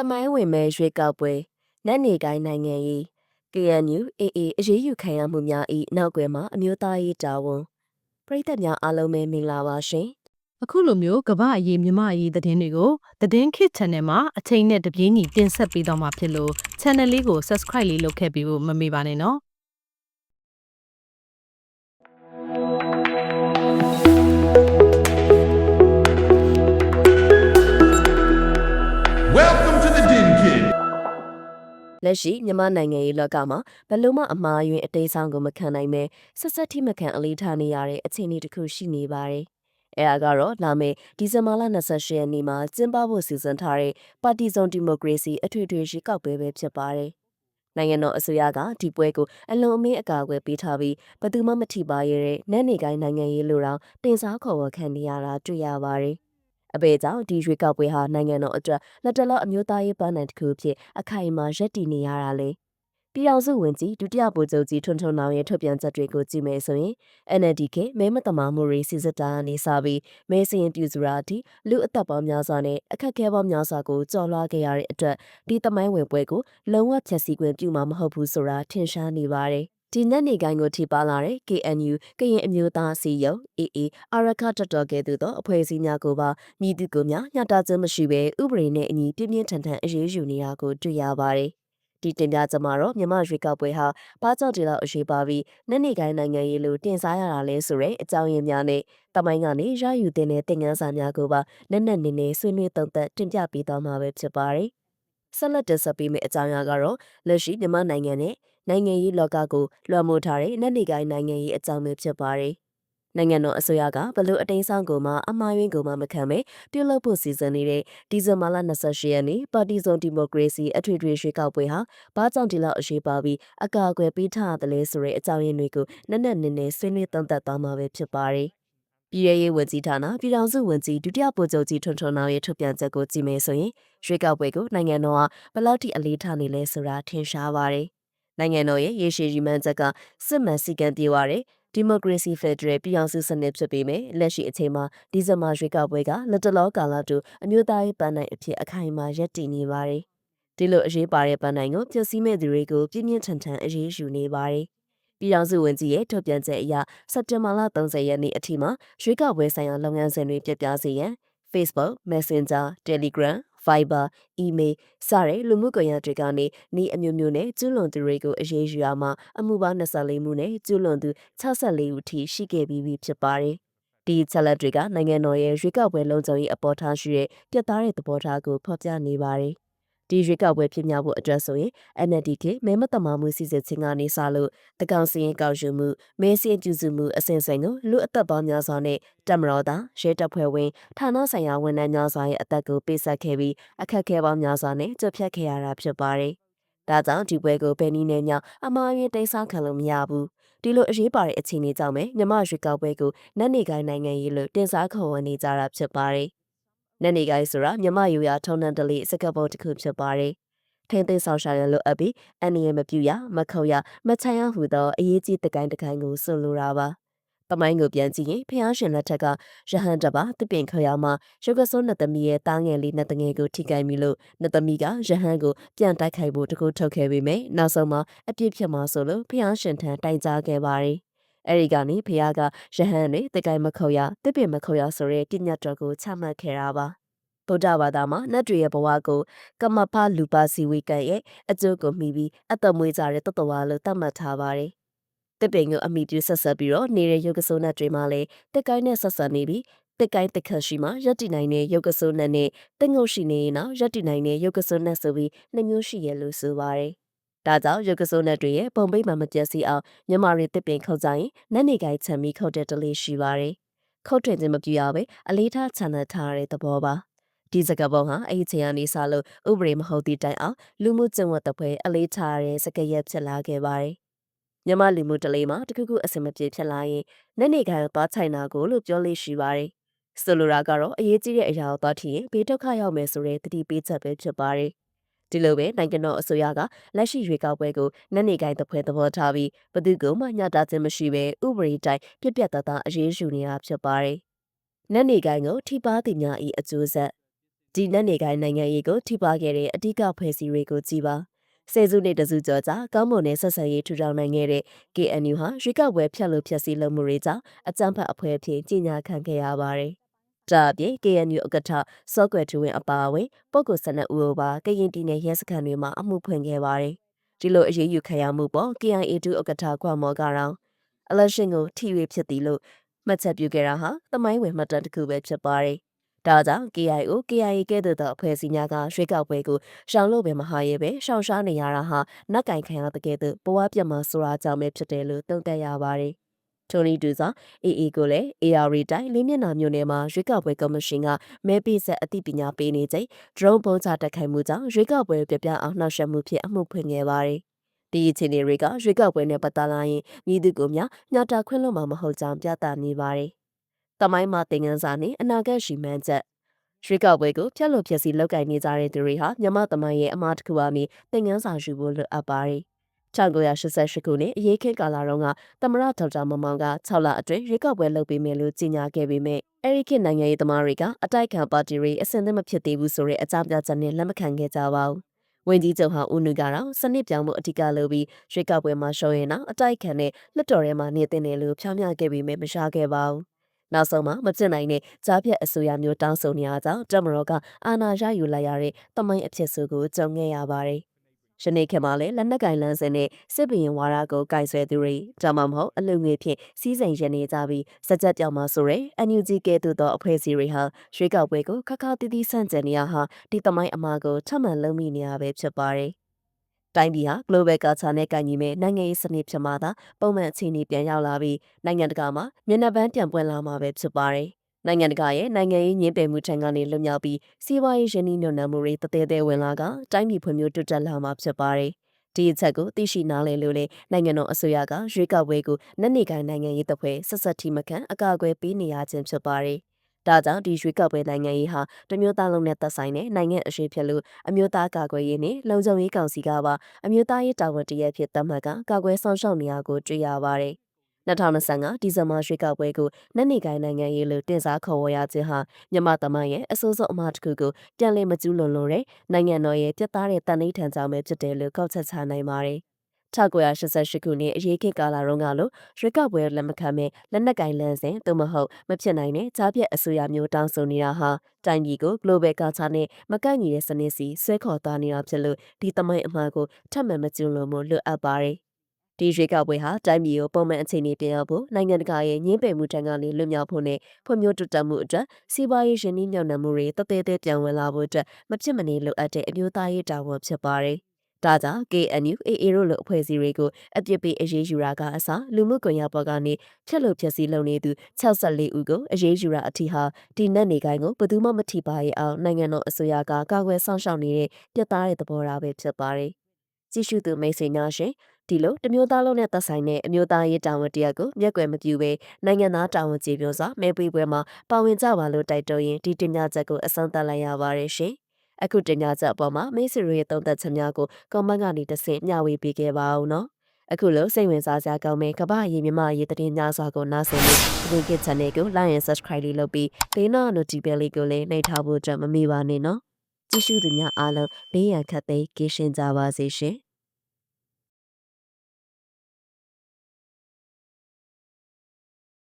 တမိုင်းဝင်မဲ့ရွေးကောက်ပွဲနတ်နေကိုင်းနိုင်ငံရေး KNU AA အရေးယူခံရမှုများ၏နောက်ွယ်မှာအမျိုးသားရေးတာဝန်ပြည်သက်များအားလုံးပဲမင်္ဂလာပါရှင်အခုလိုမျိုးကမ္ဘာအရေးမြမအရေးသတင်းတွေကိုသတင်းခစ် channel မှာအချိန်နဲ့တပြေးညီတင်ဆက်ပေးတော့မှာဖြစ်လို့ channel လေးကို subscribe လေးလုပ်ခဲ့ပြီးဖို့မမေ့ပါနဲ့နော် လက်ရှိမြန်မာနိုင်ငံရေးလောကမှာဘယ်လို့မှအမှားယွင်းအသေးဆောင်ကိုမခံနိုင်ပဲဆက်ဆက်ထိမခံအလေးထားနေရတဲ့အခြေအနေတစ်ခုရှိနေပါတယ်အဲဒါကတော့လာမယ့်ဒီဇင်ဘာလ28ရက်နေ့မှာကျင်းပဖို့စီစဉ်ထားတဲ့ပါတီစုံဒီမိုကရေစီအထွေထွေရွေးကောက်ပွဲပဲဖြစ်ပါတယ်နိုင်ငံတော်အစိုးရကဒီပွဲကိုအလွန်အမင်းအကာအကွယ်ပေးထားပြီးဘယ်သူမှမထိပါရတဲ့နတ်နေကိုင်းနိုင်ငံရေးလိုတောင်တင်စားခေါ်ဝေါ်ခံနေရတာတွေ့ရပါတယ်။ အပေကြောင့်ဒီရွေးကောက်ပွဲဟာနိုင်ငံတော်အတွက်လက်တလောအမျိုးသားရေးပန်းနိုင်တစ်ခုဖြစ်အခိုင်အမာရပ်တည်နေရတာလေ။ပြည်အောင်စုဝင်ကြီးဒုတိယဗိုလ်ချုပ်ကြီးထွန်းထွန်းနောင်ရဲ့ထုတ်ပြန်ချက်တွေကိုကြည့်မယ်ဆိုရင် NLD ကမဲမတမာမှုတွေစီစစ်တာနေစပြီးမဲစရင်ပြူစုရာအထိလူအသက်ပေါင်းများစွာနဲ့အခက်အခဲပေါင်းများစွာကိုကြော်လွှားခဲ့ရတဲ့အတွက်ဒီတမိုင်းဝင်ပွဲကိုလုံးဝဖျက်ဆီးခွင့်ပြုမှာမဟုတ်ဘူးဆိုတာထင်ရှားနေပါတယ်။ ဒီနေ့နေကိုင်းကိုထိပါလာတဲ့ KNU ကရင်အမျိုးသားစီယုံ AA အာရခတော်တော်ကဲ့သို့သောအဖွဲ့အစည်းများကိုပါမြည်သူကိုများညှတာခြင်းမရှိဘဲဥပဒေနဲ့အညီပြင်းပြင်းထန်ထန်အရေးယူနေတာကိုတွေ့ရပါတယ်။ဒီတင်ပြချက်မှာတော့မြန်မာရွေးကောက်ပွဲဟာဘာကြောင့်ဒီလောက်အရေးပါပြီးနေ့နေကိုင်းနိုင်ငံရေးလို့တင်စားရတာလဲဆိုတဲ့အကြောင်းရင်းများနဲ့တမိုင်းကနေရယူတင်တဲ့တင်ငန်းစာများကိုပါနက်နက်နေနေဆွေးနွေးသုံးသပ်တင်ပြပေးသွားမှာပဲဖြစ်ပါတယ်။ဆက်လက်တင်ဆက်ပေးမယ့်အကြောင်းအရာကတော့လက်ရှိမြန်မာနိုင်ငံနဲ့ နိုင်ငံရေးလောကကိုလွှမ်းမိုးထားတဲ့နေ့နေကိုင်းနိုင်ငံရေးအကြောင်းပဲဖြစ်ပါတယ်။နိုင်ငံတော်အစိုးရကဘလို့အတိမ်းဆောင်ကိုမှအမှားယွင်းကိုမှမခံပဲပြုလုပ်ဖို့စီစဉ်နေတဲ့ဒီဇင်ဘာလ28ရက်နေ့ပါတီစုံဒီမိုကရေစီအထွေထွေရွေးကောက်ပွဲဟာဘာကြောင့်ဒီလောက်အရေးပါပြီးအကာအကွယ်ပေးထားရတယ်လဲဆိုတဲ့အကြောင်းရင်းတွေကိုနက်နက်နေနေဆွေးနွေးသုံးသပ်သွားမှာပဲဖြစ်ပါတယ်။ပြည်ရေးဝန်ကြီးဌာနပြည်ထောင်စုဝန်ကြီးဒုတိယဗိုလ်ချုပ်ကြီးထွန်းထွန်းနောင်ရဲ့ထုတ်ပြန်ချက်ကိုကြည့်မယ်ဆိုရင်ရွေးကောက်ပွဲကိုနိုင်ငံတော်ကဘယ်လောက်ထိအလေးထားနေလဲဆိုတာထင်ရှားပါတယ်။ နိုင်ငံတော်ရဲ့ရေရှည်ရည်မှန်းချက်ကစစ်မှန်စည်းကမ်းပြေဝတဲ့ဒီမိုကရေစီဖက်ဒရယ်ပြည်အောင်စုစနစ်ဖြစ်ပေမဲ့လက်ရှိအချိန်မှာဒီဇင်ဘာရွေးကောက်ပွဲကလက်တလောကာလတူအမျိုးသားရေးပန်းနိုင်အဖြစ်အခိုင်အမာရပ်တည်နေပါတယ်။ဒီလိုအရေးပါတဲ့ပန်းနိုင်ကိုပြည့်စည်မဲ့သူတွေကိုပြင်းပြင်းထန်ထန်အရေးယူနေပါတယ်။ပြည်အောင်စုဝန်ကြီးရဲ့ထုတ်ပြန်ချက်အရစက်တင်ဘာလ30ရက်နေ့အထိမှာရွေးကောက်ပွဲဆိုင်ရာလုပ်ငန်းစဉ်တွေပြပြစေရန် Facebook, Messenger, Telegram, Viber, Email စတဲ့လူမှုကွန်ရက်တွေကနေဤအမျိုးမျိုးနဲ့ကျူးလွန်သူတွေကိုအရေးယူရမှာအမှုပေါင်း24မှုနဲ့ကျူးလွန်သူ64ဦးထိရှိခဲ့ပြီးပြီဖြစ်ပါတယ်။ဒီချက်လက်တွေကနိုင်ငံတော်ရဲ့ရွေးကောက်ပွဲလုံခြုံရေးအပေါ်ထားရှိတဲ့ပြတ်သားတဲ့သဘောထားကိုဖော်ပြနေပါတယ်။ ဒီရွေးကောက်ပွဲဖြစ်မြောက်ဖို့အတွက်ဆိုရင် NLD ကမဲမတမာမှုစီစစ်ခြင်းကနေစလို့တကောင်စီရင်ကောက်ယူမှုမဲစင်းကျူစုမှုအစဉ်စဉ်ကိုလူအသက်ပေါင်းများစွာနဲ့တက်မတော်သားရဲတပ်ဖွဲ့ဝင်ဌာနဆိုင်ရာဝန်ထမ်းများစွာရဲ့အသက်ကိုပေးဆက်ခဲ့ပြီးအခက်အခဲပေါင်းများစွာနဲ့ကြွဖြတ်ခဲ့ရတာဖြစ်ပါတယ်။ဒါကြောင့်ဒီပွဲကိုဘယ်နည်းနဲ့ညအမှားရင်းတိတ်ဆောက်ခံလို့မရဘူး။ဒီလိုအရေးပါတဲ့အခြေအနေကြောင့်ပဲမြမရွေကောက်ပွဲကိုနတ်နေကိုင်းနိုင်ငံရေးလို့တင်စားခေါ်ဝေါ်နေကြတာဖြစ်ပါတယ်။ နက်နေကိုင်းဆိုတာမြမယူရထုံနှံတလေးစကပ်ပေါ်တစ်ခုဖြစ်ပါတယ်။ထင်းသိမ်းဆောင်ရှာရလို့အပ်ပြီးအန်နီရမပြူရမခုတ်ရမချမ်းရဟူသောအရေးကြီးတကိုင်းတကိုင်းကိုဆွလိုတာပါ။တမိုင်းကိုပြန်ကြည့်ရင်ဖျားရှင်လက်ထက်ကရဟန်တပါတပင်ခရမှာရုပ်ကစိုးနှစ်သမီးရဲ့တားငယ်လေးနှစ်တငယ်ကိုထိကိုင်းပြီးလို့နှစ်သမီးကရဟန်ကိုပြန်တိုက်ခိုက်ဖို့တကူထုတ်ခဲ့ပေမယ့်နောက်ဆုံးမှာအပြစ်ဖြစ်မှာဆိုလို့ဖျားရှင်ထံတိုင်ကြားခဲ့ပါတယ်။ အဲဒီကနေဖះကရဟန်းတွေတကိုင်မခုတ်ရတစ်ပင်မခုတ်ရဆိုတဲ့ပြညတ်တော်ကိုချမှတ်ခဲ့တာပါဗုဒ္ဓဘာသာမှာနတ်တွေရဲ့ဘဝကိုကမ္မဖလူပါစီဝိကရဲ့အကျိုးကိုမိပြီးအတမွေးကြတဲ့တတဝါလို့သတ်မှတ်ထားပါတယ်။တစ်ပင်ကိုအမိပြုဆက်ဆက်ပြီးတော့နေတဲ့ရုပ်ကစိုးနတ်တွေမှာလည်းတက်ကိုင်းနဲ့ဆက်ဆက်နေပြီးတက်ကိုင်းတက်ခတ်ရှိမှရက်တည်နိုင်တဲ့ရုပ်ကစိုးနတ်နဲ့တက်ငုတ်ရှိနေရင်တော့ရက်တည်နိုင်တဲ့ရုပ်ကစိုးနတ်ဆိုပြီးနှစ်မျိုးရှိရလို့ဆိုပါတယ်။ ဒါကြောင့်ရုပ်ကစိုးနတ်တွေရဲ့ပုံပိတ်မှမပြတ်စီအောင်မြန်မာတွေတစ်ပင်ခုတ်ကြရင်နတ်နေကိုင်းချမ်းပြီးခုတ်တဲ့တလေးရှိပါတယ်။ခုတ်ထွင်ခြင်းမပြူရပဲအလေးထားချန်တဲ့ထားတဲ့သဘောပါ။ဒီစကားပုံဟာအဲ့ဒီချိန်ကနေစလို့ဥပဒေမဟုတ်သည့်တိုင်အောင်လူမှုကျင့်ဝတ်တပွဲအလေးထားတဲ့စကားရက်ဖြစ်လာခဲ့ပါတယ်။မြမလူမှုတလေးမှာတခုခုအစင်မပြေဖြစ်လာရင်နက်နေခံသွားချိုင်နာကိုလို့ပြောလေးရှိပါတယ်။ဆိုလိုတာကတော့အရေးကြီးတဲ့အရာကိုသွားထီရင်ဘေးဒုက္ခရောက်မယ်ဆိုတဲ့တတိပေးချက်ပဲဖြစ်ပါတယ်။ ဒီလိုပဲနိုင်ငံတော်အစိုးရကလက်ရှိရွေးကောက်ပွဲကိုနက်နေကိုင်းတပွဲသဘောထားပြီးဘသူကမှညတာခြင်းမရှိဘဲဥပဒေတိုင်းပြက်ပြက်သားသားအရေးယူနေတာဖြစ်ပါတယ်။နက်နေကိုင်းကိုထိပါသည်များ၏အကျိုးဆက်ဒီဒီနက်နေကိုင်းနိုင်ငံရေးကိုထိပါခဲ့တဲ့အဓိကဖွဲ့စည်းတွေကိုကြည်ပါဆယ်စုနှစ်တစုကျော်ကြာကောင်းမွန်တဲ့ဆက်ဆံရေးထူထောင်နိုင်ခဲ့တဲ့ KNU ဟာရွေးကောက်ပွဲဖျက်လို့ဖျက်ဆီးလုပ်မှုတွေကြောင့်အကြမ်းဖက်အဖွဲ့အဖြစ်ကြီးညာခံခဲ့ရပါတယ်။ ဒါအပြင် KNU ဥက္ကဋ္ဌစောကွယ်ထူဝင်အပါအဝင်ပုဂ္ဂိုလ်12ဦးကိုပါကရင်ပြည်နယ်ရဲစခန်းတွေမှာအမှုဖွင့်ခဲ့ပါတယ်။ဒီလိုအရေးယူခံရမှုပေါ် KIA ဒုဥက္ကဋ္ဌကွာမော်ကတော့ election ကိုထိရွေဖြစ်သည်လို့မှတ်ချက်ပြုခဲ့တာဟာသမိုင်းဝင်မှတ်တမ်းတစ်ခုပဲဖြစ်ပါတယ်။ဒါကြောင့် KIO KIA ကဲ့သို့သောအဖွဲ့အစည်းများကရွှေကောက်ပွဲကိုရှောင်လို့ပဲမဟာရဲပဲရှောင်ရှားနေရတာဟာနက်ကင်ခံရတဲ့ကဲ့သို့ဘဝပြတ်မှာဆိုတာကြောင့်ပဲဖြစ်တယ်လို့သုံးသပ်ရပါတယ်။ ထိုနီဒူစာ AA ကိုလည်း AR တိုင်းလေးမျက်နှာမျိုးနယ်မှာရွေးကောက်ပွဲကော်မရှင်ကမဲပေးဆက်အသိပညာပေးနေချိန် drone ပုံချတက်ခိုင်မှုကြောင့်ရွေးကောက်ပွဲပြပြအောင်နှောက်ယှက်မှုဖြစ်အမှုဖွင့်ခဲ့ပါတယ်။ဒီအခြေအနေတွေကရွေးကောက်ပွဲနဲ့ပတ်သက်လာရင်မြည်သူကိုများညတာခွင့်လွှတ်မှာမဟုတ်ကြောင်းပြသနေပါတယ်။တမိုင်းမှာသင်ခန်းစာနဲ့အနာဂတ်ရှိမှန်းချက်ရွှေကောက်ပွဲကိုဖျက်လို့ဖျက်စီလောက်ကင်နေကြတဲ့သူတွေဟာမြမသမိုင်းရဲ့အမားတစ်ခုအမည်သင်ခန်းစာယူဖို့လိုအပ်ပါတယ်။ 1988ခုနှစ်အရေးခေတ်ကာလတုန်းကသမရဒေါက်တာမမောင်က6လအတွင်းရွေးကောက်ပွဲလုပ်ပေးမယ်လို့ကြေညာခဲ့ပေမဲ့အဲ့ဒီခေတ်နိုင်ငံရေးသမားတွေကအတိုက်ခံပါတီတွေအစင်သင့်မဖြစ်သေးဘူးဆိုတဲ့အကြောင်းပြချက်နဲ့လက်မခံခဲ့ကြပါဘူး။ဝင်ကြီးချုပ်ဟာဦးနုကတော့စနစ်ပြောင်းမှုအဓိကလုပ်ပြီးရွေးကောက်ပွဲမှာရှုံးရင်တော့အတိုက်ခံနဲ့လက်တော်ထဲမှာနေတဲ့တယ်လို့ဖြောင်းပြခဲ့ပြီးမဲ့မရှားခဲ့ပါဘူး။နောက်ဆုံးမှာမဖြစ်နိုင်တဲ့ကြားပြတ်အစိုးရမျိုးတောင်းဆိုနေရကြောင်းတမတော်ကအာဏာရယူလိုက်ရတဲ့တမိုင်းအဖြစ်စုကိုကြုံခဲ့ရပါတယ်။ ယနေ့ခေတ်မှာလည်းလက်နက်ကင်လန်းစင်နဲ့စစ်ဘရင်ဝါဒကိုကင်ဆယ်သူတွေဒါမှမဟုတ်အလူငွေဖြင့်စီးစိမ်ရနေကြပြီးစကြက်ပြောင်မှာဆိုရဲ NUG ကဲ့သို့သောအဖွဲ့အစည်းတွေဟာရွေးကောက်ပွဲကိုခက်ခါတီးတီးဆန့်ကျင်နေရဟာဒီသမိုင်းအမှားကိုထပ်မံလုံးမိနေရပဲဖြစ်ပါတယ်။တိုင်းပြည်ဟာ global culture နဲ့ကညီမဲ့နိုင်ငံရေးစနစ်ဖြစ်မှသာပုံမှန်အခြေအနေပြန်ရောက်လာပြီးနိုင်ငံတကာမှာမျက်နှာပန်းပြန်ပွင့်လာမှာပဲဖြစ်ပါတယ်။ နိုင်ငံတကာရဲ့နိုင်ငံရေးညှင်းပယ်မှုထံကနေလွတ်မြောက်ပြီးစီးပွားရေးရင်းနှီးမြှုပ်နှံမှုတွေတသေးသေးဝင်လာကတိုင်းပြည်ဖွံ့ဖြိုးတိုးတက်လာမှာဖြစ်ပါတယ်။ဒီအချက်ကိုသိရှိနားလည်လို့လေနိုင်ငံတော်အစိုးရကရွေးကောက်ပွဲကိုနက်နေကိုင်းနိုင်ငံရေးတပ်ဖွဲ့ဆက်ဆက်ထိမခံအကာအကွယ်ပေးနေရခြင်းဖြစ်ပါတယ်။ဒါကြောင့်ဒီရွေးကောက်ပွဲနိုင်ငံရေးဟာတမျိုးသားလုံးနဲ့သက်ဆိုင်တဲ့နိုင်ငံအရှိဖြစ်လို့အမျိုးသားကာကွယ်ရေးနဲ့လုံခြုံရေးကောင်စီကပါအမျိုးသားရေးတာဝန်တရက်ဖြစ်သတ်မှတ်ကကာကွယ်ဆောင်ရှောက်နေရကိုတွေ့ရပါတယ်။ 2025ဒီဇင်ဘာရွေးကောက်ပွဲကိုနက်နေကိုင်းနိုင်ငံရေးလို့တင်စားခေါ်ဝေါ်ရခြင်းဟာမြန်မာတမန်ရဲ့အစိုးစောအမှားတစ်ခုကိုပြန်လည်မကျူးလွန်လို့တဲ့နိုင်ငံတော်ရဲ့ပြတ်သားတဲ့တန်ဋိဌာန်ကြောင့်ပဲဖြစ်တယ်လို့ကောက်ချက်ချနိုင်ပါတယ်။1988ခုနှစ်အရေးခေတ်ကာလတုန်းကလို့ရွေးကောက်ပွဲလက်မခံမဲ့လက်နက်ကင်လန်းစဉ်သို့မဟုတ်မဖြစ်နိုင်တဲ့ကြားပြတ်အစိုးရမျိုးတောင်းဆိုနေတာဟာတိုင်းပြည်ကို global culture နဲ့မကန့်ညီတဲ့စနစ်စီဆွဲခေါ်သွားနေတာဖြစ်လို့ဒီသမိုင်းအမှားကိုထပ်မံမကျူးလွန်မှုလွတ်အပ်ပါတယ်။ ဒီရွေးကောက်ပွဲဟာတိုင်းပြည်ကိုပုံမှန်အခြေအနေပြန်ရောက်ဖို့နိုင်ငံတကာရဲ့ညှင်းပယ်မှုတံကနေလွတ်မြောက်ဖို့နဲ့ဖွံ့ဖြိုးတိုးတက်မှုအတွက်စီးပွားရေးရင်းနှီးမြှုပ်နှံမှုတွေတသေးသေးပြန်ဝင်လာဖို့အတွက်မဖြစ်မနေလိုအပ်တဲ့အမျိုးသားရေးတာဝန်ဖြစ်ပါတယ်။ဒါကြောင့် KNU AA တို့လိုအဖွဲ့အစည်းတွေကိုအပြစ်ပေးအရေးယူတာကအစလူမှုကွန်ရက်ပေါ်ကနေဖြက်လို့ဖြက်စီးလုပ်နေသူ64ဦးကိုအရေးယူတာအထိဟာဒီနက်နေကိုင်းကိုဘယ်သူမှမထိပါရဲ့အောင်နိုင်ငံတော်အစိုးရကကာကွယ်ဆောင်ရှောက်နေတဲ့ပြတ်သားတဲ့သဘောထားပဲဖြစ်ပါတယ်။ကြည့်ရှုသူမိတ်ဆွေများရှင် ဒီလိုတမျိုးသားလုံးနဲ့သက်ဆိုင်တဲ့အမျိုးသားရေးတာဝန်တရက်ကိုမျက်ကွယ်မပြူဘဲနိုင်ငံသားတာဝန်ကျေပြောစွာမဲပေးပွဲမှာပါဝင်ကြပါလို့တိုက်တွန်းရင်ဒီတင်ပြချက်ကိုအဆုံးသတ်လိုက်ရပါတယ်ရှင်။အခုတင်ပြချက်အပေါ်မှာမိတ်ဆွေတို့ရဲ့သုံးသပ်ချက်များကိုကွန်မန့်ကနေတစ်ဆင့်မျှဝေပေးခဲ့ပါအောင်နော်။အခုလိုစိတ်ဝင်စားစရာကောင်းတဲ့ကမ္ဘာရေးမြမရေးတည်င်းများစွာကိုနားဆင်လို့ဒီကစ် channel ကို like and subscribe လေးလုပ်ပြီးဘေးနား notification လေးကိုလည်းနှိပ်ထားဖို့အတွက်မမေ့ပါနဲ့နော်။ကြည့်ရှုသူများအားလုံးဘေးရန်ခတ်သိမ်းကင်းရှင်းကြပါစေရှင်။